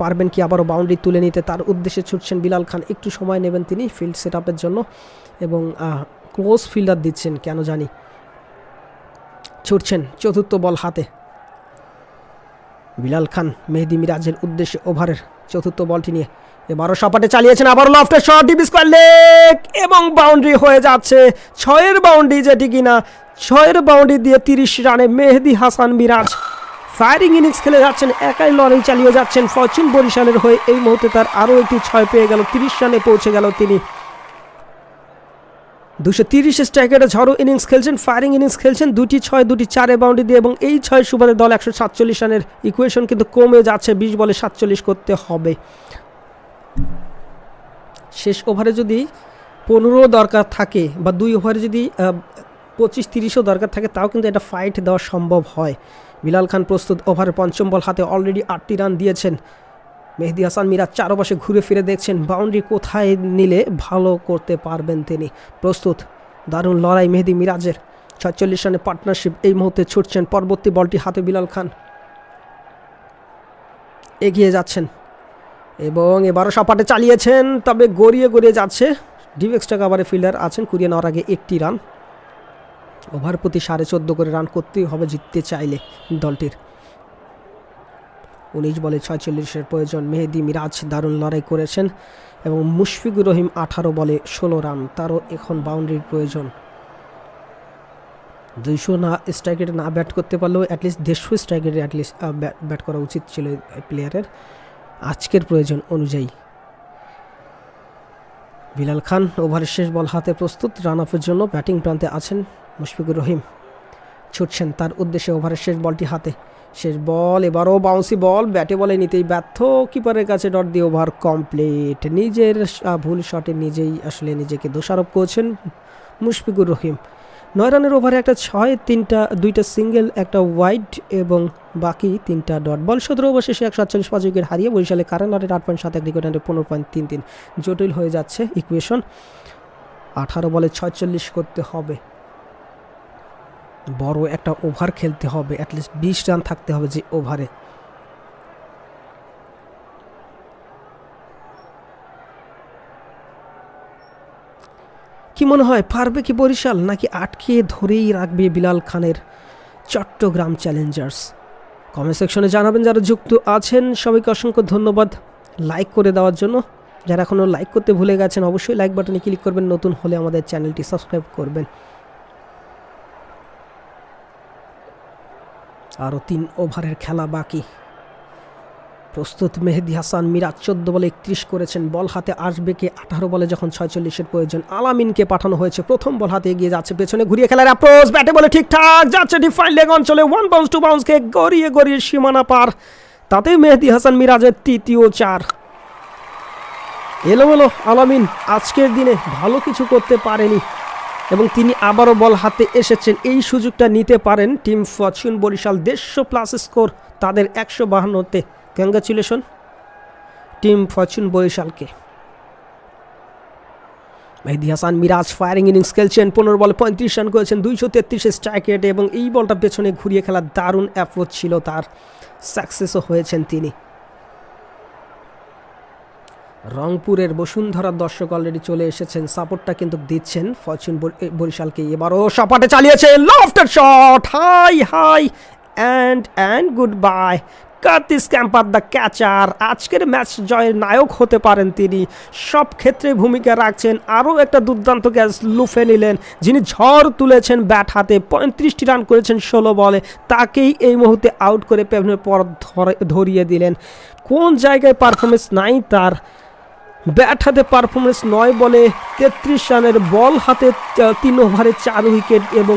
পারবেন কি আবারও বাউন্ডারি তুলে নিতে? তার উদ্দেশ্যে ছুটছেন বিলাল খান। একটু সময় নেবেন তিনি ফিল্ড সেট জন্য এবং ক্লোজ ফিল্ডার দিচ্ছেন, কেন জানি। ছুটছেন চতুর্থ বল হাতে। বিলাল খান, মেহেদি মিরাজের উদ্দেশ্যে ওভারের চতুর্থ বলটি নিয়ে এবারও সপাটে চালিয়েছেন, আবারও লফটের শট ডিপ স্কোয়ার লেগ এবং বাউন্ডারি হয়ে যাচ্ছে ছয়ের বাউন্ডারি যেটি কিনা, ছয়ের বাউন্ডারি দিয়ে তিরিশ রানে মেহেদি হাসান মিরাজ ফায়ারিং ইনিংস খেলে যাচ্ছেন, একাই লড়াই চালিয়ে যাচ্ছেন ফরচুন বরিশালের হয়ে। এই মুহূর্তে তার আরও একটি ছয় পেয়ে গেল, তিরিশ রানে পৌঁছে গেল তিনি। দুশো তিরিশ স্ট্রাইকারে ঝড়ো ইনিংস খেলছেন ফায়ারিং ইনিংস খেলছেন, দুটি ছয়, দুটি চারে বাউন্ডারি দিয়ে এবং এই ছয় সুবাদে দল একশো সাতচল্লিশ রানের ইকুয়েশন কিন্তু কমে যাচ্ছে, বিশ বলে সাতচল্লিশ করতে হবে। শেষ ওভারে যদি পনেরো দরকার থাকে বা দুই ওভারে যদি পঁচিশ তিরিশও দরকার থাকে, তাও কিন্তু এটা ফাইট দেওয়া সম্ভব হয়। বিলাল খান প্রস্তুত ওভারের পঞ্চম বল হাতে অলরেডি আটটি রান দিয়েছেন। মেহেদি হাসান মিরাজ চারপাশে ঘুরে ফিরে দেখছেন, বাউন্ডারি কোথায় নিলে ভালো করতে পারবেন তিনি? প্রস্তুত, দারুণ লড়াই মেহেদি মিরাজের। ছয়চল্লিশ রানের পার্টনারশিপ এই মুহূর্তে ছুটছেন পরবর্তী বলটি হাতে বিলাল খান। এগিয়ে যাচ্ছেন এবং এবারও সপাটে চালিয়েছেন, তবে গড়িয়ে গড়িয়ে যাচ্ছে। ডিপ এক্সট্রা কাভারে ফিল্ডার আছেন, কুড়িয়ে নেওয়ার আগে একটি রান। ওভার প্রতি সাড়ে চোদ্দ করে রান করতেই হবে জিততে চাইলে দলটির। উনিশ বলে ছয়চল্লিশের প্রয়োজন। মেহেদি মিরাজ দারুণ লড়াই করেছেন এবং মুশফিকুর রহিম আঠারো বলে ষোলো রান, তারও এখন বাউন্ডারির প্রয়োজন। দুইশো না স্ট্রাইক রেটে না ব্যাট করতে পারলেও অ্যাটলিস্ট দেড়শো স্ট্রাইক রেটে অ্যাটলিস্ট ব্যাট করা উচিত ছিল প্লেয়ারের আজকের প্রয়োজন অনুযায়ী। বিলাল খান ওভারের শেষ বল হাতে প্রস্তুত রান অফের জন্য ব্যাটিং প্রান্তে আছেন মুশফিকুর রহিম ছুটছেন তার উদ্দেশ্যে ওভারের শেষ বলটি হাতে। শেষ বল, এবারও বাউন্সি বল ব্যাটে বলে নিতেই ব্যর্থ কিপারের কাছে ডট দিয়ে ওভার কমপ্লিট নিজের ভুল শটে নিজেই আসলে নিজেকে দোষারোপ করছেন মুশফিকুর রহিম। নয় রানের ওভারে একটা ছয়, তিনটা, দুইটা সিঙ্গেল একটা ওয়াইড এবং বাকি তিনটা ডট বল সতেরো ওভার শেষে একশো আটচল্লিশ পাঁচ উইকেট হারিয়ে বরিশালে কারেন্ট রানের আট পয়েন্ট সাত এক হান্ড্রেড পনেরো পয়েন্ট তিন তিন। জটিল হয়ে যাচ্ছে ইকুয়েশন আঠারো বলে ছয়চল্লিশ করতে হবে। বড় একটা ওভার খেলতে হবে অ্যাটলিস্ট বিশ রান থাকতে হবে যে ওভারে। কি মনে হয়, পারবে কি বরিশাল, নাকি আটকে ধরেই রাখবে বিলাল খানের চট্টগ্রাম চ্যালেঞ্জার্স? কমেন্ট সেকশনে জানাবেন যারা যুক্ত আছেন। সবাইকে অসংখ্য ধন্যবাদ লাইক করে দেওয়ার জন্য। যারা এখনও লাইক করতে ভুলে গেছেন, অবশ্যই লাইক বাটনে ক্লিক করবেন। নতুন হলে আমাদের চ্যানেলটি সাবস্ক্রাইব করবেন। আরও তিন ওভারের খেলা বাকি। প্রস্তুত মেহেদি হাসান, মিরাজ চোদ্দ বলে একত্রিশ করেছেন। বল হাতে আসবে কে? আঠারো বলে যখন ছয়চল্লিশের প্রয়োজন। আলামিনকে পাঠানো হয়েছে। প্রথম বল হাতে এগিয়ে যাচ্ছে, পেছনে ঘুরিয়ে খেলার অ্যাপ্রোচ ব্যাটে বলে ঠিকঠাক যাচ্ছে ডিফাইন লেগ অঞ্চলে ওয়ান বাউন্স টু বাউন্সকে গড়িয়ে গড়িয়ে সীমানা পার। তাতে মেহেদি হাসান, মিরাজের তৃতীয় চার। এলোমেলো আলামিন আজকের দিনে ভালো কিছু করতে পারেনি। এবং তিনি আবারও বল হাতে এসেছেন। এই সুযোগটা নিতে পারেন টিম ফরচুন বরিশাল দেড়শো প্লাস স্কোর, তাদের একশো বাহান্নতে। কংগ্রাচুলেশন টিম ফরচুন বরিশালকে। মেহেদি হাসান, মিরাজ ফায়ারিং ইনিংস খেলছেন, পনেরো বলে পঁয়ত্রিশ রান করেছেন, দুইশো তেত্রিশ স্ট্রাইক রেটে এবং এই বলটা পেছনে ঘুরিয়ে খেলার দারুণ অ্যাপ্রোচ ছিল তার। সাকসেসও হয়েছেন তিনি। রংপুরের বসুন্ধরার দর্শক অলরেডি চলে এসেছেন সাপোর্টটা কিন্তু দিচ্ছেন ফরচুন বরিশালকে। এবারও সপাটে চালিয়েছে lofted shot high high and and good by Curtis Campher the catcher. আজকের ম্যাচ জয়ের নায়ক হতে পারেন তিনি। সব ক্ষেত্রে ভূমিকা রাখছেন। আরও একটা দুর্দান্ত ক্যাচ লুফে নিলেন। যিনি ঝড় তুলেছেন ব্যাট হাতে, পঁয়ত্রিশটি রান করেছেন ষোলো বলে। তাকেই এই মুহূর্তে আউট করে পেভনের পর ধরিয়ে দিলেন। কোন জায়গায় পারফরমেন্স নাই তার? ব্যাট হাতে পারফরমেন্স নয় বলে তেত্রিশ রানের বল হাতে তিন ওভারে চার উইকেট এবং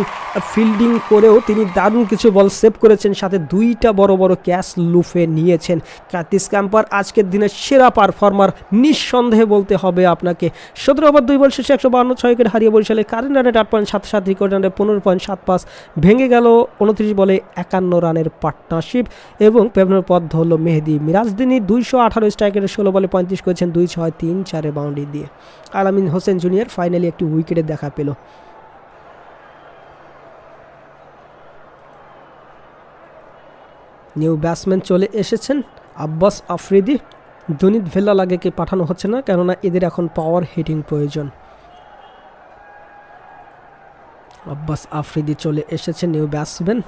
ফিল্ডিং করেও তিনি দারুণ কিছু বল সেভ করেছেন। সাথে দুইটা বড় বড় ক্যাচ লুফে নিয়েছেন। কার্তিস ক্যাম্পার আজকের দিনের সেরা পারফর্মার নিঃসন্দেহে বলতে হবে আপনাকে। সতেরো ওভার দুই বল শেষে একশো বান্ন, ছয় উইকেট হারিয়ে বরিশালে কারেন্ট রানের আট পয়েন্ট সাত সাত, রেকর্ড রানের পনেরো পয়েন্ট সাত পাঁচ, ভেঙে গেল উনত্রিশ বলে একান্ন রানের পার্টনারশিপ এবং পেভনের পথ ধরল মেহেদি মিরাজদিনী। দুইশো আঠারো স্ট্রাইকের ষোলো বলে পঁয়ত্রিশ করেছেন, দুই ছয় তিন চারে বাউন্ডারি দিয়ে। আলামিন হোসেন জুনিয়র ফাইনালি একটি উইকেটে দেখা পেল। নিউ ব্যাটসম্যান চলে এসেছেন আব্বাস আফ্রিদি। দুনিত ভেল্লা লাগেকে পাঠানো হচ্ছে না, কেননা এদের এখন পাওয়ার হিটিং প্রয়োজন। আব্বাস আফ্রিদি চলে এসেছে নিউ ব্যাটসম্যান।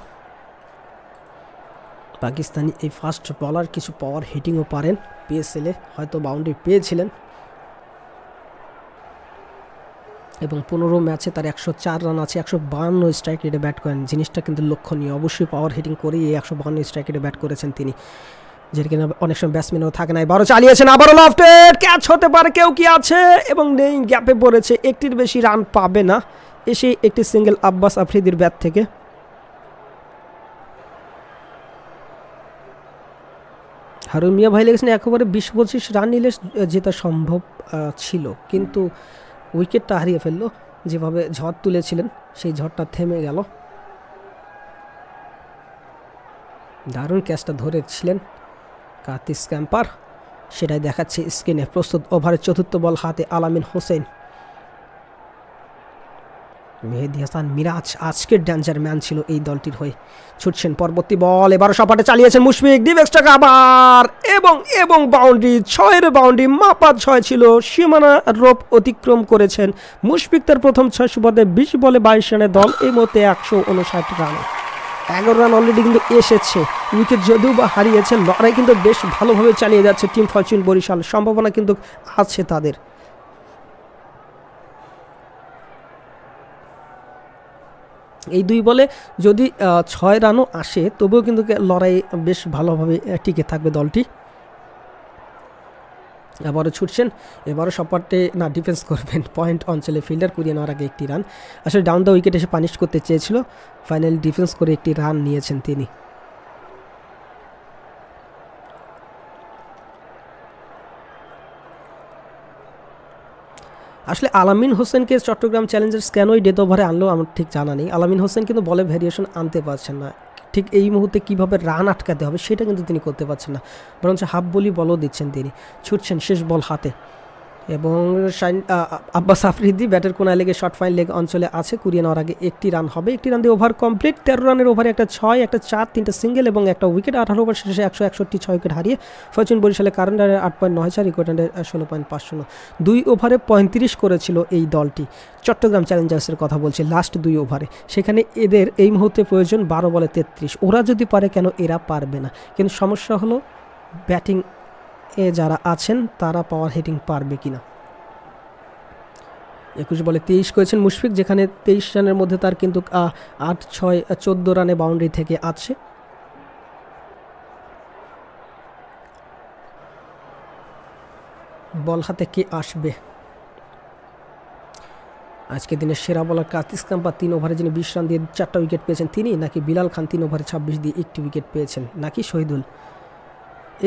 পাকিস্তানি এই ফাস্ট বলার কিছু পাওয়ার হিটিংও পারেন। পিএসএলে হয়তো বাউন্ডারি পেয়েছিলেন। এবং পনেরো ম্যাচে তার একশো চার রান আছে, একশো বাহান্ন স্ট্রাইক রেটে ব্যাট করেন। জিনিসটা কিন্তু লক্ষণীয়। অবশ্যই পাওয়ার হিটিং করেই এই একশো বাহান্ন স্ট্রাইক রেটে ব্যাট করেছেন তিনি। যেটা কিনা অনেক সময় ব্যাটসম্যানও থাকে না। এবারও চালিয়েছেন আবারও লফটেড ক্যাচ হতে পারে, কেউ কি আছে? এবং নেই গ্যাপে পড়েছে। একটির বেশি রান পাবে না। এসে একটি সিঙ্গেল আব্বাস আফ্রিদির ব্যাট থেকে। হারুন মিয়া ভাই লেগেছেন একেবারে বিশ পঁচিশ রান নিলে জেতা সম্ভব ছিল। কিন্তু উইকেটটা হারিয়ে ফেলল। যেভাবে ঝড় তুলেছিলেন, সেই ঝড়টা থেমে গেল। দারুণ ক্যাচটা ধরেছিলেন কার্তিক স্ক্যাম্পার। সেটাই দেখাচ্ছে স্ক্রিনে। প্রস্তুত ওভারের চতুর্থ বল হাতে আলামিন হোসেন। মেহেদি হাসান, মিরাজ, আজকের ড্যাঞ্জার ম্যান ছিল এই দলটির হয়ে। ছুটছেন পরবর্তী বল এবারও সপাটে চালিয়েছেন মুশফিক ডিভেক্সটাকে আবার, এবং এবং বাউন্ডারি ছয়ের বাউন্ডারি মাপা ছয় ছিল, সীমানা রোপ অতিক্রম করেছেন মুশফিক তার প্রথম ছয় সুবাদে বিশ বলে বাইশ রানের দল, এই মধ্যে একশো উনষাট রানে। এগারো রান অলরেডি কিন্তু এসেছে উইকেট যদিও বা হারিয়েছে, লড়াই কিন্তু বেশ ভালোভাবে চালিয়ে যাচ্ছে টিম ফরচুন বরিশাল, সম্ভাবনা কিন্তু আছে তাদের। এই দুই বলে যদি ছয় রানও আসে, তবুও কিন্তু লড়াই বেশ ভালোভাবে টিকে থাকবে দলটি। আবারও ছুটছেন, এবারও সপাটে না, ডিফেন্স করবেন পয়েন্ট অঞ্চলে ফিল্ডার কুড়িয়ে নেওয়ার আগে একটি রান। আসলে ডাউন দ্য উইকেট এসে পানিশ করতে চেয়েছিল, ফাইনালি ডিফেন্স করে একটি রান নিয়েছেন তিনি। আসলে আলামিন হোসেনকে চট্টগ্রাম চ্যালেঞ্জার্স কেনই ডেথ ওভারে আনলো আমার ঠিক জানা নেই। আলামিন হোসেন কিন্তু বলে ভ্যারিয়েশন আনতে পারছেন না। ঠিক এই মুহূর্তে কীভাবে রান আটকাতে হবে সেটা কিন্তু তিনি করতে পারছেন না। বরঞ্চ হাফ বলি বলও দিচ্ছেন তিনি। ছুটছেন শেষ বল হাতে। এবং আ- আব্বাস আফ্রিদি ব্যাটের কোনায় লেগে শর্ট ফাইন লেগ অঞ্চলে আছে। কুড়িয়ে নেওয়ার আগে একটি রান হবে। একটি রান দিয়ে ওভার কমপ্লিট। তেরো রানের ওভারে একটা ছয়, একটা চার, তিনটা সিঙ্গেল এবং একটা উইকেট। আঠারো ওভার শেষে একশো একষট্টি ছয় উইকেট হারিয়ে ফরচুন বরিশালে কারেন্ট রানের আট পয়েন্ট নয় চার ইকুয়েট রানের ষোলো পয়েন্ট পাঁচ শূন্য। দুই ওভারে পঁয়ত্রিশ করেছিল এই দলটি। চট্টগ্রাম চ্যালেঞ্জার্সের কথা বলছি, লাস্ট দুই ওভারে। সেখানে এদের এই মুহূর্তে প্রয়োজন বারো বলে তেত্রিশ। ওরা যদি পারে কেন এরা পারবে না। কিন্তু সমস্যা হলো ব্যাটিং এ যারা আছেন, তারা পাওয়ার হিটিং পারবে কিনা? একুশ বলে তেইশ করেছেন মুশফিক, যেখানে তেইশ রানের মধ্যে তার কিন্তু আট, ছয়, চোদ্দ রানে বাউন্ডারি থেকে আছে। বল হাতে কে আসবে? আজকে দিনের সেরা বলার কার্তিস কাম্পা তিন ওভারে যিনি বিশ রান দিয়ে চারটা উইকেট পেয়েছেন, তিনি নাকি বিলাল খান তিন ওভারে ছাব্বিশ দিয়ে একটি উইকেট পেয়েছেন? নাকি শহীদুল?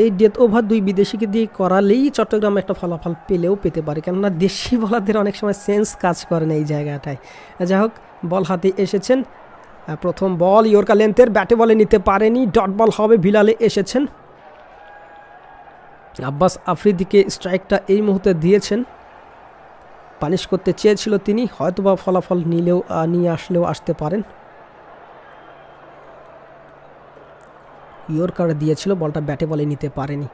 এই ডেথ ওভার দুই বিদেশিকে দিয়ে করালেই চট্টগ্রাম একটা ফলাফল পেলেও পেতে পারে। কেননা দেশি বলারদের অনেক সময় সেন্স কাজ করে না এই জায়গাটায়। যাই হোক বল হাতে এসেছেন। প্রথম বল ইয়র্কা লেন্থের ব্যাটে বলে নিতে পারেনি। ডট বল হবে, বিলালে এসেছেন। আব্বাস আফ্রিদিকে স্ট্রাইকটা এই মুহূর্তে দিয়েছেন। পানিশ করতে চেয়েছিল তিনি, হয়তোবা ফলাফল নিলেও নিয়ে আসলেও আসতে পারেন। ইয়র্কার দিয়েছিল, বলটা ব্যাটে বলে নিতে পারেনি।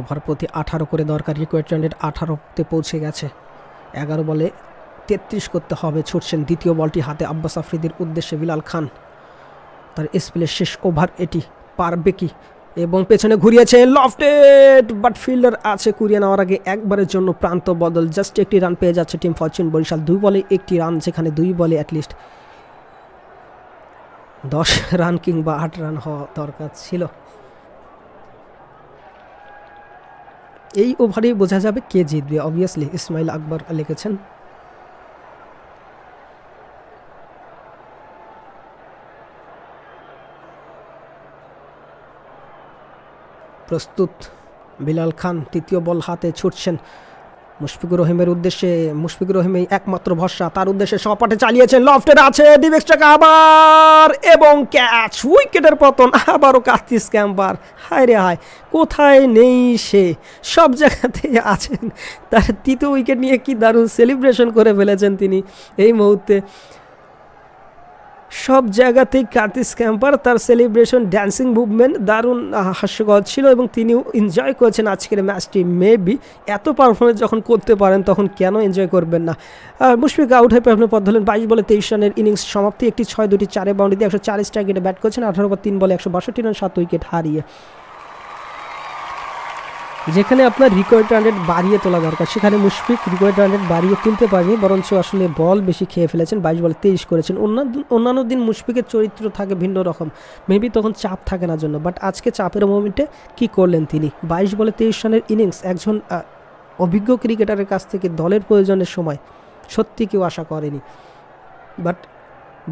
ওভার প্রতি আঠারো করে দরকার রিকোয়ার্ড আঠারোতে পৌঁছে গেছে। এগারো বলে তেত্রিশ করতে হবে, ছুটছেন দ্বিতীয় বলটি হাতে আব্বাস আফ্রিদির উদ্দেশ্যে বিলাল খান। তার স্পেলের শেষ ওভার এটি পারবে কি? এবং পেছনে ঘুরিয়েছে লফটেড বাট ফিল্ডার আছে কুড়িয়ে নেওয়ার আগে একবারের জন্য প্রান্ত বদল জাস্ট একটি রান পেয়ে যাচ্ছে টিম ফরচুন বরিশাল। দুই বলে একটি রান যেখানে দুই বলে অ্যাটলিস্ট দশ রান কিংবা আট রান হওয়া দরকার ছিল। এই ওভারেই বোঝা যাবে কে জিতবে। অবভিয়াসলি ইসমাইল আকবর লিখেছেন। প্রস্তুত, বিলাল খান তৃতীয় বল হাতে ছুটছেন। মুশফিকুর রহিমের উদ্দেশ্যে, মুশফিকুর রহিম একমাত্র ভরসা, তার উদ্দেশ্যে সপাটে চালিয়েছেন, লফটের আছে ডিভেক্সটাকে আবার, এবং ক্যাচ উইকেটের পতন, আবারও কার্তিস ক্যাম্পার হায় রে হায়, কোথায় নেই সে? সব জায়গাতে আছেন। তার তৃতীয় উইকেট নিয়ে কি দারুণ সেলিব্রেশন করে ফেলেছেন তিনি এই মুহূর্তে। সব জায়গাতেই কার্তিস ক্যাম্পার তার সেলিব্রেশন ড্যান্সিং মুভমেন্ট দারুণ হাস্যকর ছিল এবং তিনিও এনজয় করেছেন আজকের ম্যাচটি মেবি এত পারফরমেন্স যখন করতে পারেন, তখন কেন এনজয় করবেন না? মুশফিক আউট হয়ে পারফর্ম পথ ধরলেন বাইশ বলে তেইশ রানের ইনিংস সমাপ্তি। একটি ছয় দুটি চারে বাউন্ডারি দিয়ে একশো চার স্ট্রাইকেটে ব্যাট করছেন। আঠারো বা তিন বলে একশো বাষট্টি রান সাত উইকেট হারিয়ে। যেখানে আপনার রিকোয়ার্ড রান রেট বাড়িয়ে তোলা দরকার। সেখানে মুশফিক রিকোয়ার্ড রান রেট বাড়িয়ে তুলতে পারেনি বরঞ্চ আসলে বল বেশি খেয়ে ফেলেছেন, বাইশ বলে তেইশ করেছেন। অন্যান্য অন্যান্য দিন মুশফিকের চরিত্র থাকে ভিন্ন রকম। মেবি তখন চাপ থাকে না জন্য বাট আজকে চাপের মোমেন্টে কি করলেন তিনি? বাইশ বলে তেইশ রানের ইনিংস একজন অভিজ্ঞ ক্রিকেটারের কাছ থেকে দলের প্রয়োজনের সময় সত্যি কেউ আশা করেনি। বাট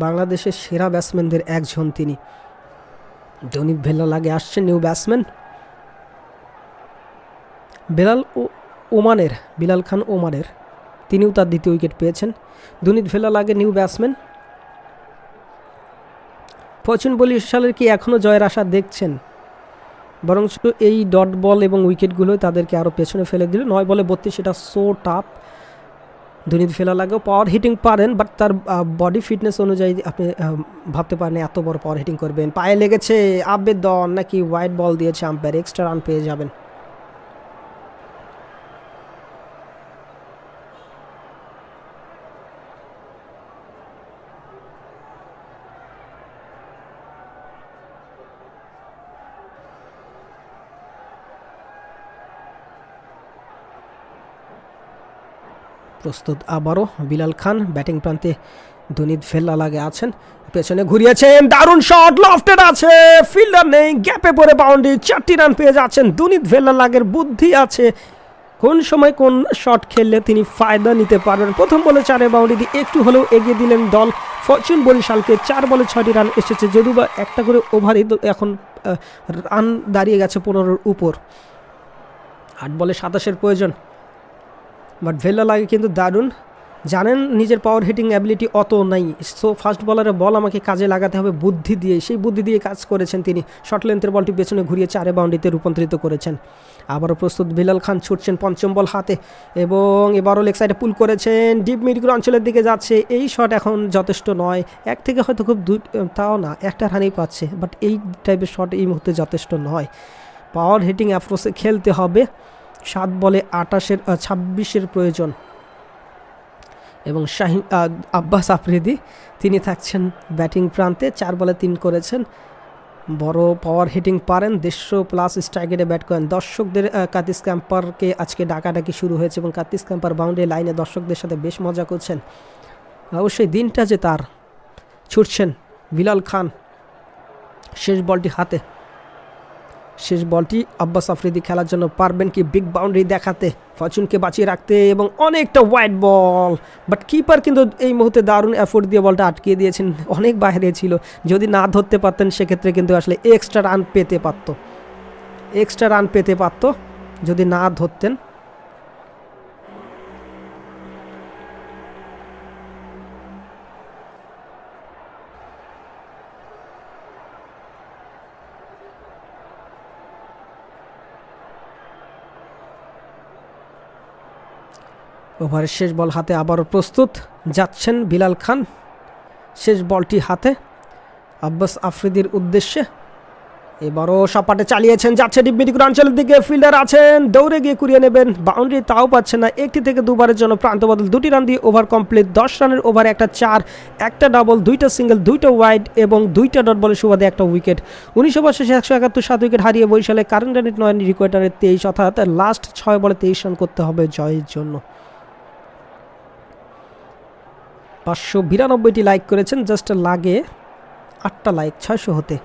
বাংলাদেশের সেরা ব্যাটসম্যানদের একজন তিনি। ধোনি ভেল্লা লাগে আসছেন নিউ ব্যাটসম্যান বেলাল ওমানের, বিলাল খান ওমানের, তিনিও তার দ্বিতীয় উইকেট পেয়েছেন। দুনিত ভেলা লাগে নিউ ব্যাটসম্যান। ফরচুন বরিশালের কি এখনও জয়ের আশা দেখছেন? বরং এই ডট বল এবং উইকেটগুলো তাদেরকে আরও পেছনে ফেলে দিল। নয় বলে বত্রিশ, সেটা সো টাপ দুনিত ফেলা লাগেও পাওয়ার হিটিং পারেন বাট তার বডি ফিটনেস অনুযায়ী আপনি ভাবতে পারেন এত বড় পাওয়ার হিটিং করবেন। পায়ে লেগেছে আবেদন, নাকি হোয়াইট বল দিয়েছে আম্পায়ার এক্সট্রা রান পেয়ে যাবেন। প্রস্তুত আবারও বিলাল খান ব্যাটিং প্রান্তে দুনিত ফেল্লা লাগে আছেন। পেছনে ঘুরিয়েছেন, দারুণ শট লফটেড আছে ফিল্ডার নেই গ্যাপে পড়ে বাউন্ডারি চারটি রান পেয়ে যাচ্ছেন, দুনিত ভেল্লা লাগের বুদ্ধি আছে। কোন সময় কোন শট খেললে তিনি ফায়দা নিতে পারবেন? প্রথম বলে চারে বাউন্ডারি দিয়ে একটু হলেও এগিয়ে দিলেন দল। ফরচুন বরিশালকে চার বলে ছয়টি রান এসেছে, যদিও বা একটা করে ওভারই এখন রান দাঁড়িয়ে গেছে পনেরোর উপর। আট বলে সাতাশের প্রয়োজন। বাট ভেল্লা লাগে কিন্তু দারুণ। জানেন নিজের পাওয়ার হিটিং অ্যাবিলিটি অত নাই। সো ফার্স্ট বলারের বল আমাকে কাজে লাগাতে হবে বুদ্ধি দিয়ে। সেই বুদ্ধি দিয়ে কাজ করেছেন তিনি। শর্ট লেন্থের বলটি পেছনে ঘুরিয়ে চারে বাউন্ডিতে রূপান্তরিত করেছেন। আবারও প্রস্তুত বিলাল খান ছুটছেন পঞ্চম বল হাতে। এবং এবারও লেগ সাইডে পুল করেছেন। ডিপ মিডগুলো অঞ্চলের দিকে যাচ্ছে। এই শট এখন যথেষ্ট নয়। এক থেকে হয়তো খুব দু তাও না, একটা রানেই পাচ্ছে। বাট এই টাইপের শট এই মুহূর্তে যথেষ্ট নয়। পাওয়ার হিটিং অ্যাপ্রোচে খেলতে হবে। সাত বলে আটাশের ছাব্বিশের প্রয়োজন। এবং শাহিন আব্বাস আফ্রিদি, তিনি থাকছেন ব্যাটিং প্রান্তে, চার বলে তিন করেছেন। বড় পাওয়ার হিটিং পারেন, দেড়শো প্লাস স্ট্রাইকেটে ব্যাট করেন। দর্শকদের কাতিস ক্যাম্পারকে আজকে ডাকাডাকি শুরু হয়েছে এবং কাতিস ক্যাম্পার বাউন্ডারি লাইনে দর্শকদের সাথে বেশ মজা করছেন। অবশ্যই দিনটা যে তার, ছুটছেন, বিলাল খান, শেষ বলটি হাতে। শেষ বলটি আব্বাস আফ্রিদি খেলার জন্য পারবেন কি বিগ বাউন্ডারি দেখাতে? ফরচুনকে বাঁচিয়ে রাখতে এবং অনেকটা ওয়াইড বল বাট কিপার কিন্তু এই মুহূর্তে দারুণ এফোর্ট দিয়ে বলটা আটকিয়ে দিয়েছেন। অনেক বাইরে ছিল। যদি না ধরতে পারতেন, সেক্ষেত্রে কিন্তু আসলে এক্সট্রা রান পেতে পারত। এক্সট্রা রান পেতে পারত। যদি না ধরতেন ওভারের শেষ বল হাতে আবারও প্রস্তুত। যাচ্ছেন বিলাল খান। শেষ বলটি হাতে আব্বাস আফ্রিদির উদ্দেশ্যে। এবারও সাপাটে চালিয়েছেন, যাচ্ছে ডিবমিডিকুর অঞ্চলের দিকে। ফিল্ডার আছেন, দৌড়ে গিয়ে কুড়িয়ে নেবেন। বাউন্ডারি তাও পাচ্ছে না। একটি থেকে দুবারের জন্য প্রান্ত বদল। দুটি রান দিয়ে ওভার কমপ্লিট। দশ রানের ওভারে একটা চার, একটা ডাবল, দুইটা সিঙ্গেল, দুইটা ওয়াইড এবং দুইটা ডট বলে সুবাদে একটা উইকেট। উনিশ ওভার শেষে একশো একাত্তর সাত উইকেট হারিয়ে বরিশালে কারেন্ট রানের নয় রিকোয়ার্ড রানের তেইশ, অর্থাৎ লাস্ট ছয় বলে তেইশ রান করতে হবে জয়ের জন্য। পাঁচশো বিরানব্বইটি লাইক করেছেন, জাস্ট লাগে আটটা লাইক, ছয়শো হতে।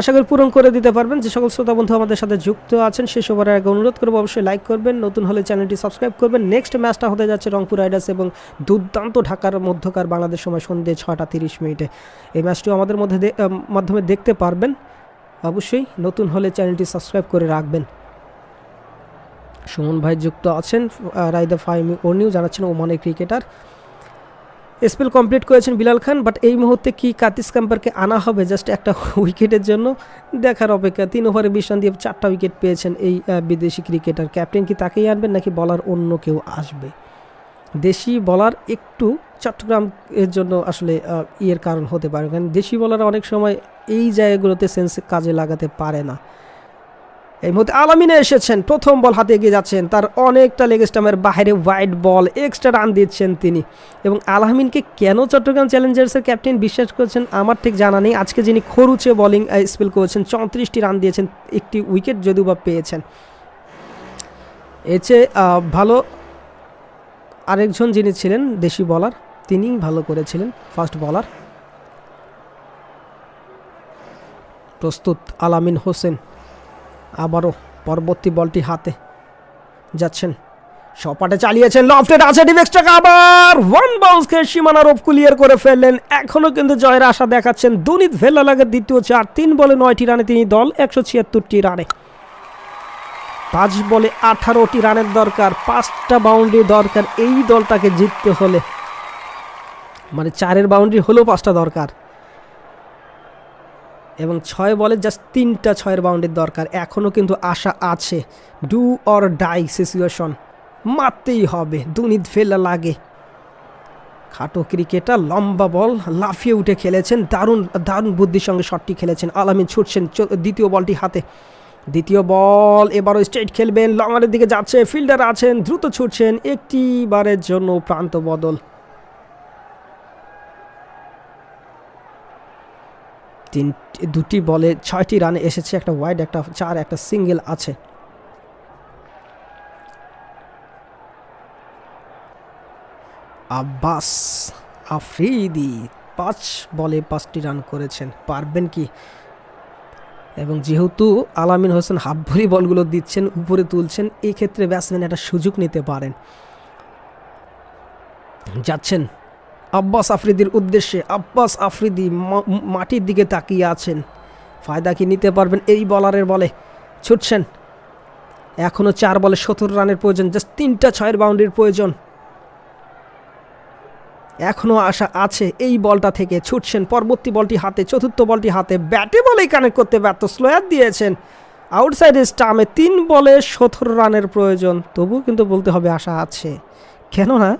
আশা করি পূরণ করে দিতে পারবেন। যে সকল শ্রোতা বন্ধু আমাদের সাথে যুক্ত আছেন, সে সবার আগে অনুরোধ করব, অবশ্যই লাইক করবেন। নতুন হলে চ্যানেলটি সাবস্ক্রাইব করবেন। নেক্সট ম্যাচটা হতে যাচ্ছে রংপুর রাইডার্স এবং দুর্দান্ত ঢাকার মধ্যকার বাংলাদেশ সময় সন্ধ্যে ছটা তিরিশ মিনিটে। এই ম্যাচটিও আমাদের মধ্যে মাধ্যমে দেখতে পারবেন। অবশ্যই নতুন হলে চ্যানেলটি সাবস্ক্রাইব করে রাখবেন। সুমন ভাই যুক্ত আছেন রাইদা ফাইমি নিউ, জানাচ্ছেন ওমানের ক্রিকেটার। স্পেল কমপ্লিট করেছেন বিলাল খান বাট এই মুহূর্তে কি কাতিস ক্যাম্পারকে আনা হবে? জাস্ট একটা উইকেটের জন্য দেখার অপেক্ষা। তিন ওভারে বিশ রান দিয়ে চারটা উইকেট পেয়েছেন এই বিদেশি ক্রিকেটার ক্যাপ্টেন কি তাকেই আনবেন নাকি বলার অন্য কেউ আসবে? দেশি বলার একটু চট্টগ্রাম এর জন্য আসলে ইয়ের কারণ হতে পারে। কারণ দেশি বলার অনেক সময় এই জায়গাগুলোতে সেন্স কাজে লাগাতে পারে না। এই মুহূর্তে আলামিনে এসেছেন, প্রথম বল হাতে এগিয়ে যাচ্ছেন, তার অনেকটা লেগ স্টামের বাইরে হোয়াইট বল এক্সট্রা রান দিচ্ছেন তিনি। এবং আলামিনকে কেন চট্টগ্রাম চ্যালেঞ্জার্সের ক্যাপ্টেন বিশ্বাস করেছেন আমার ঠিক জানা নেই। আজকে যিনি খরুচে বোলিং স্পেল করেছেন, চৌত্রিশটি রান দিয়েছেন, একটি উইকেট যদিও বা পেয়েছেন। এর চেয়ে ভালো আরেকজন যিনি ছিলেন, দেশি বলার তিনিই ভালো করেছিলেন ফার্স্ট বলার প্রস্তুত আলামিন হোসেন। আবারও পরবর্তী বলটি হাতে যাচ্ছেন। সপাটে চালিয়েছেন লফটেড আছে ডিভেক্সটাকে আবার। ওয়ান বাউন্সকে সীমানা রোপ ক্লিয়ার করে ফেললেন। এখনও কিন্তু জয়ের আশা দেখাচ্ছেন দুনিত ভেল্লা লাগে দ্বিতীয় চার তিন বলে নয়টি রানে তিনি দল, একশো ছিয়াত্তরটি রানে। পাঁচ বলে আঠারোটি রানের দরকার, পাঁচটা বাউন্ডারি দরকার। এই দলটাকে জিততে হলে মানে চারের বাউন্ডারি হলেও পাঁচটা দরকার। এবং ছয় বলে জাস্ট তিনটা ছয়ের বাউন্ডারির দরকার। এখনও কিন্তু আশা আছে। ডু অর ডাই সিচুয়েশন মারতেই হবে। দুনিত ফেলা লাগে। খাটো ক্রিকেটার, লম্বা বল, লাফিয়ে উঠে খেলেছেন, দারুণ দারুণ বুদ্ধির সঙ্গে শটটি খেলেছেন। আলামিন ছুটছেন দ্বিতীয় বলটি হাতে। দ্বিতীয় বল, এবারও স্ট্রেট খেলবেন। লঙ্গারের দিকে যাচ্ছে ফিল্ডার আছেন, দ্রুত ছুটছেন একটি বারের জন্য প্রান্ত বদল। তিন, দুটি বলে ছয়টি রানে এসেছে, একটা ওয়াইড একটা চার, একটা সিঙ্গেল আছে। আব্বাস আফ্রিদি পাঁচ বলে পাঁচটি রান করেছেন, পারবেন কি? এবং যেহেতু আলামিন হোসেন হাফভরি বলগুলো দিচ্ছেন, উপরে তুলছেন এই ক্ষেত্রে ব্যাটসম্যান একটা সুযোগ নিতে পারেন। যাচ্ছেন আব্বাস আফ্রিদির উদ্দেশ্যে আব্বাস আফ্রিদি মাটির দিকে তাকিয়ে আছেন। ফায়দা কি নিতে পারবেন এই বলারের বলে? ছুটছেন। এখনও চার বলে সতেরো রানের প্রয়োজন, জাস্ট তিনটা ছয়ের বাউন্ডারির প্রয়োজন। এখনও আশা আছে এই বলটা থেকে। ছুটছেন, পরবর্তী বলটি হাতে, চতুর্থ বলটি হাতে। ব্যাটে বলেই কানেক্ট করতে ব্যর্থ, স্লোয়ার দিয়েছেন। আউটসাইড স্টামে তিন বলে সতেরো রানের প্রয়োজন। তবুও কিন্তু বলতে হবে আশা আছে। কেননা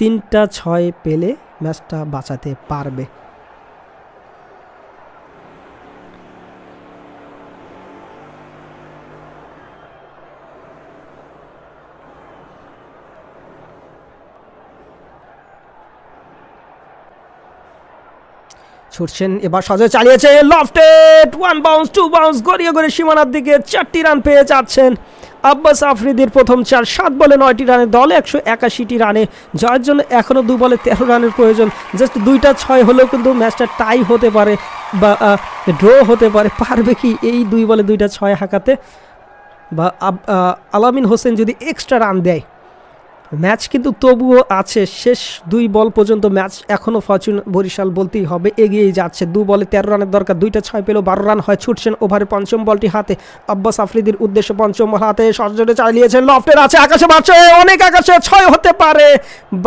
তিনটা ছয় পেলে ম্যাচটা বাঁচাতে পারবে। ছুটছেন, এবার সজয় চালিয়েছে lofted one bounce two bounce গড়িয়ে গড়িয়ে সীমানার দিকে চারটি রান পেয়ে যাচ্ছেন। আব্বাস আফ্রিদির প্রথম চার, সাত বলে নয়টি রানে দল, একশো একাশিটি রানে জয়ের জন্য এখনও দু বলে তেরো রানের প্রয়োজন। জাস্ট দুইটা ছয় হলেও কিন্তু ম্যাচটা টাই হতে পারে বা ড্র হতে পারে। পারবে কি এই দুই বলে দুইটা ছয় হাঁকাতে? বা আলামিন হোসেন যদি এক্সট্রা রান দেয় ম্যাচ কিন্তু তবুও আছে। শেষ দুই বল পর্যন্ত ম্যাচ এখনও ফরচুন বরিশাল বলতেই হবে। এগিয়েই যাচ্ছে। দু বলে তেরো রানের দরকার। দুইটা ছয় পেলেও বারো রান হয়। ছুটছেন ওভারে পঞ্চম বলটি হাতে। আব্বাস আফ্রিদির উদ্দেশ্যে পঞ্চম বল হাতে সজরে চালিয়েছেন লফটের আছে। আকাশে বাড়ছে। অনেক আকাশে ছয় হতে পারে।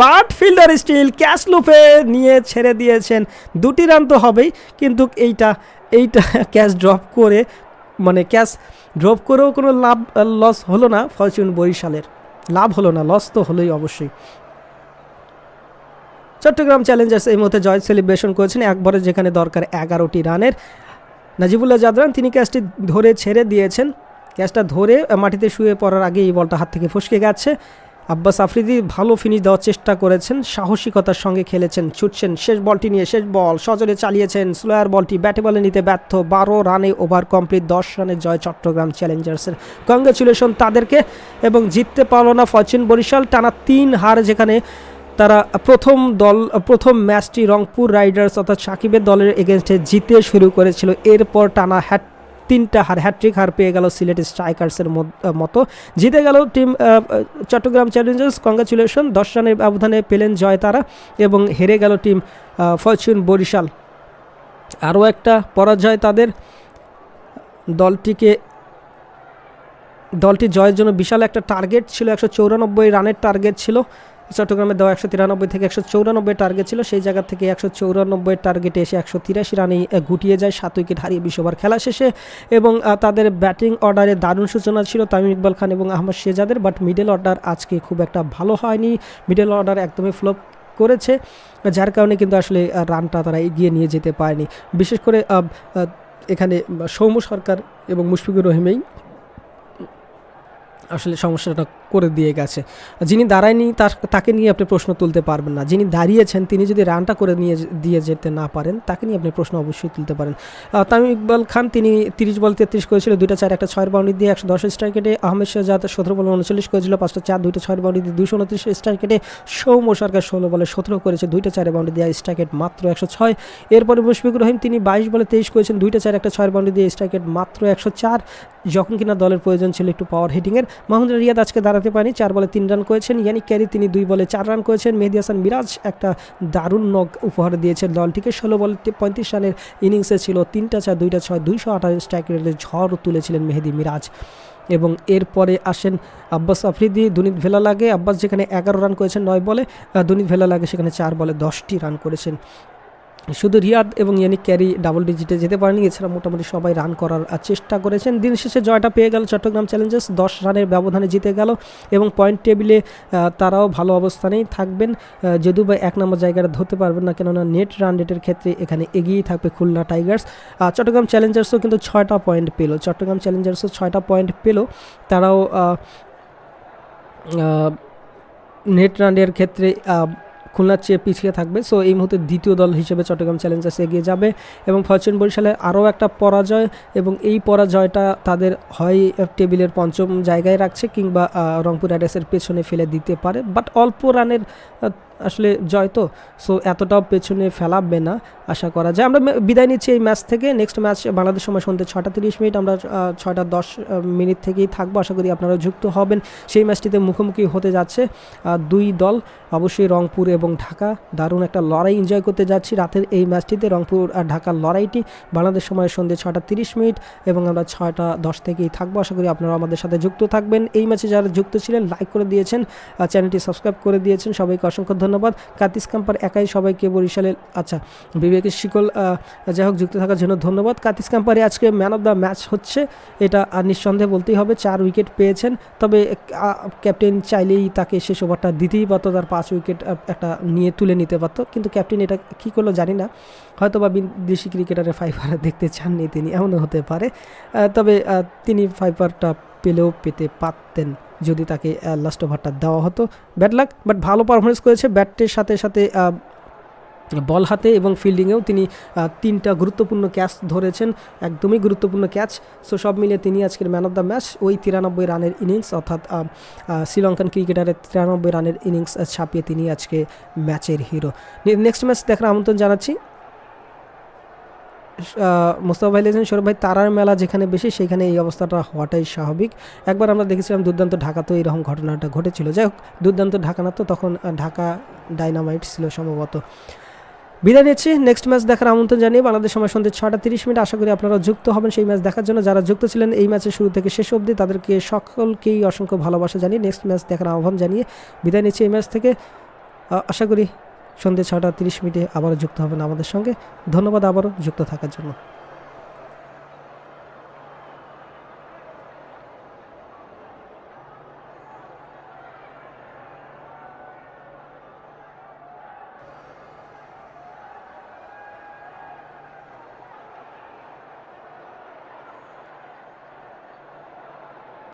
বাট ফিল্ডার স্টিল ক্যাশ লুপে নিয়ে ছেড়ে দিয়েছেন। দুটি রান তো হবেই। কিন্তু এইটা এইটা ক্যাচ ড্রপ করে মানে ক্যাচ ড্রপ করেও কোনো লাভ, লস হলো না ফরচুন বরিশালের। লাভ হলো না লস তো হলোই অবশ্যই। চট্টগ্রাম চ্যালেঞ্জার্স এই মুহূর্তে জয় সেলিব্রেশন করেছেন, একবারে যেখানে দরকার এগারোটি রানের। নাজিবুল্লাহ জাদরান, তিনি ক্যাচটি ধরে ছেড়ে দিয়েছেন। ক্যাচটা ধরে মাটিতে শুয়ে পড়ার আগে এই বলটা হাত থেকে ফসকে গেছে। আব্বাস আফ্রিদি ভালো ফিনিশ দেওয়ার চেষ্টা করেছেন, সাহসিকতার সঙ্গে খেলেছেন, ছুটছেন, শেষ বলটি নিয়ে শেষ বল, সজরে চালিয়েছেন স্লোয়ার বলটি ব্যাটে বলে নিতে ব্যর্থ, বারো রানে ওভার কমপ্লিট দশ রানের জয় চট্টগ্রাম চ্যালেঞ্জার্সের কংগ্রেচুলেশন তাদেরকে এবং জিততে পারল না ফরচুন বরিশাল, টানা তিন হার যেখানে তারা প্রথম দল, প্রথম ম্যাচটি রংপুর রাইডার্স অর্থাৎ সাকিবের দলের এগেনস্টে জিতে শুরু করেছিল। এরপর টানা হ্যাট তিনটা হার হ্যাট্রিক হার পেয়ে গেল সিলেট স্ট্রাইকার্সের মত- জিতে গেল টিম চট্টগ্রাম চ্যালেঞ্জার্স। কংগ্রাচুলেশন। দশ রানের ব্যবধানে পেলেন জয় তারা এবং হেরে গেল টিম ফরচুন বরিশাল। আরও একটা পরাজয় তাদের। দলটিকে, দলটি জয়ের জন্য বিশাল একটা টার্গেট ছিল, একশো চৌরানব্বই রানের টার্গেট ছিল। চট্টগ্রামে দেওয়া একশো তিরানব্বই থেকে একশো চৌরানব্বই টার্গেট ছিল। সেই জায়গা থেকে একশো চৌরানব্বই টার্গেটে এসে একশো তিরাশি রানেই গুটিয়ে যায় সাত উইকেট হারিয়ে বিশ খেলা শেষে। এবং তাদের ব্যাটিং অর্ডারে দারুণ সূচনা ছিল তামিম ইকবাল খান এবং আহমদ শেজাদের বাট মিডল অর্ডার আজকে খুব একটা ভালো হয়নি। মিডল অর্ডার একদমই ফ্লপ করেছে, যার কারণে কিন্তু আসলে রানটা তারা এগিয়ে নিয়ে যেতে পারেনি। বিশেষ করে এখানে, সৌম্য সরকার এবং মুশফিকুর রহিমেই আসলে সমস্যাটা করে দিয়ে গেছে। যিনি দাঁড়ায়নি তার, তাকে নিয়ে আপনি প্রশ্ন তুলতে পারবেন না। যিনি দাঁড়িয়েছেন, তিনি যদি রানটা করে নিয়ে দিয়ে যেতে না পারেন, তাকে নিয়ে আপনি প্রশ্ন অবশ্যই তুলতে পারেন। তামিম ইকবাল খান, তিনি তিরিশ বল তেত্রিশ করেছিল, দুইটা চার, একটা ছয়ের বাউন্ডারি দিয়ে একশো দশ স্ট্রাইকেটে আহমেদ শাহজাদ সতেরো বল উনচল্লিশ করেছিল, পাঁচটা চার, দুইটা ছয়ের বাউন্ডি দিয়ে দুশো উনত্রিশ স্ট্রাইকেটে সৌম্য সরকার ষোলো বলে সতেরো করেছে, দুইটা চারে বাউন্ডারি দিয়ে স্ট্রাইকেট মাত্র একশো ছয়। এরপরে মুশফিকুর রহিম, তিনি বাইশ বলে তেইশ করেছেন, দুইটা চার, একটা ছয়ের বাউন্ডি দিয়ে স্ট্রাইকেট মাত্র একশো চার। যখন কিনা দলের প্রয়োজন ছিল একটু পাওয়ার হিটিংয়ের মাহমুদ রিয়াদ আজকে দাঁড়াতে পারেনি, চার বলে তিন রান করেছেন। ইয়ানিক ক্যারি তিনি দুই বলে চার রান করেছেন। মেহেদি হাসান মিরাজ একটা দারুণ নক উপহার দিয়েছেন দলটিকে। ষোলো বলে পঁয়ত্রিশ রানের ইনিংসে ছিল তিনটা চার, দুইটা ছয়, দুইশো আঠাশ স্ট্রাইক রেটের ঝড় তুলেছিলেন মেহেদি মিরাজ। এবং এরপরে আসেন আব্বাস আফ্রিদি, দুনিত ভেলা লাগে আব্বাস যেখানে এগারো রান করেছেন নয় বলে দুনিত ভেলা লাগে সেখানে চার বলে দশটি রান করেছেন। শুধু রিয়াদ এবং ইয়ানিক ক্যারি ডাবল ডিজিটে যেতে পারেনি, এছাড়া মোটামুটি সবাই রান করার চেষ্টা করেছেন। দিন শেষে জয়টা পেয়ে গেল চট্টগ্রাম চ্যালেঞ্জার্স, দশ রানের ব্যবধানে জিতে গেল এবং পয়েন্ট টেবিলে তারাও ভালো অবস্থানেই থাকবেন। যদিও বা এক নম্বর জায়গাটা ধরতে পারবেন না, কেননা নেট রান রেটের ক্ষেত্রে এখানে এগিয়েই থাকবে খুলনা টাইগার্স। চট্টগ্রাম চ্যালেঞ্জার্সও কিন্তু ছয়টা পয়েন্ট পেল। চট্টগ্রাম চ্যালেঞ্জার্সও ছয়টা পয়েন্ট পেল। তারাও নেট রানের ক্ষেত্রে খুলনার চেয়ে পিছিয়ে থাকবে। সো এই মুহূর্তে দ্বিতীয় দল হিসেবে চট্টগ্রাম চ্যালেঞ্জার্স এগিয়ে যাবে এবং ফরচুন বরিশালে আরও একটা পরাজয় এবং এই পরাজয়টা তাদের হয় টেবিলের পঞ্চম জায়গায় রাখছে কিংবা রংপুর রাইডার্সের পেছনে ফেলে দিতে পারে। বাট অল্প রানের আসলে জয় তো। সো এতটাও পেছনে ফেলাবে না, আশা করা যায়। আমরা বিদায় নিচ্ছি এই ম্যাচ থেকে। নেক্সট ম্যাচ বাংলাদেশ সময় সন্ধ্যে ছটা তিরিশ মিনিট। আমরা ছয়টা দশ মিনিট থেকেই থাকব। আশা করি আপনারা যুক্ত হবেন। সেই ম্যাচটিতে মুখোমুখি হতে যাচ্ছে দুই দল। অবশ্যই রংপুর এবং ঢাকা। দারুণ একটা লড়াই এনজয় করতে যাচ্ছি রাতের এই ম্যাচটিতে। রংপুর আর ঢাকার লড়াইটি বাংলাদেশ সময় সন্ধ্যে ছটা তিরিশ মিনিট এবং আমরা ছয়টা দশ থেকেই থাকব। আশা করি আপনারা আমাদের সাথে যুক্ত থাকবেন। এই ম্যাচে যারা যুক্ত ছিলেন লাইক করে দিয়েছেন চ্যানেলটি সাবস্ক্রাইব করে দিয়েছেন। সবাইকে অসংখ্য ধন্যবাদ। কাতিস কাম্পার একাই সবাইকে বরিশালের আচ্ছা বিবেকের শিকল যাই হোক, যুক্ত থাকার জন্য ধন্যবাদ। কাতিস কাম্পারে আজকে ম্যান অফ দ্য ম্যাচ হচ্ছে, এটা আর নিঃসন্দেহে বলতেই হবে, চার উইকেট পেয়েছেন। তবে ক্যাপ্টেন চাইলেই তাকে শেষ ওভারটা দিতেই পারতো, তার পাঁচ উইকেট একটা নিয়ে তুলে নিতে পারতো। কিন্তু ক্যাপ্টেন এটা কী করল জানি না। হয়তো বা বিদেশি ক্রিকেটারের ফাইভার দেখতে চাননি তিনি, এমনও হতে পারে। তবে তিনি ফাইভারটা পেলেও পেতে পারতেন। যদি তাকে লাস্ট ওভারটা দেওয়া হতো। ব্যাড লাক বাট ভালো পারফরমেন্স করেছে। ব্যাটের সাথে সাথে বল হাতে এবং ফিল্ডিংয়েও তিনি তিনটা গুরুত্বপূর্ণ ক্যাচ ধরেছেন। একদমই গুরুত্বপূর্ণ ক্যাচ সো সব মিলিয়ে তিনি আজকের ম্যান অফ দ্য ম্যাচ ওই তিরানব্বই রানের ইনিংস অর্থাৎ শ্রীলঙ্কান ক্রিকেটারের তিরানব্বই রানের ইনিংস ছাপিয়ে তিনি আজকে ম্যাচের হিরো নেক্সট ম্যাচ দেখার আমন্ত্রণ জানাচ্ছি। মোস্তফা ভাই সৌরভ ভাই, তারার মেলা যেখানে বেশি, সেখানে এই অবস্থাটা হওয়াটাই স্বাভাবিক। একবার আমরা দেখেছিলাম দুর্দান্ত ঢাকাতেও এরকম ঘটনাটা ঘটেছিল। যাই হোক, দুর্দান্ত ঢাকা না তো, তখন ঢাকা ডাইনামাইট ছিল সম্ভবত। বিদায় নিচ্ছি, নেক্সট ম্যাচ দেখার আমন্ত্রণ জানিয়ে বাংলাদেশ সময় সন্ধ্যে ছটা তিরিশ মিনিট। আশা করি আপনারা যুক্ত হবেন সেই ম্যাচ দেখার জন্য। যারা যুক্ত ছিলেন, এই ম্যাচের শুরু থেকে শেষ অবধি তাদেরকে সকলকেই অসংখ্য ভালোবাসা জানিয়ে, নেক্সট ম্যাচ দেখার আহ্বান জানিয়ে বিদায় নিচ্ছি এই ম্যাচ থেকে। আশা করি সন্ধ্যে ছটা তিরিশ মিনিটে আবারও যুক্ত হবেন আমাদের সঙ্গে। ধন্যবাদ আবারও যুক্ত থাকার জন্য।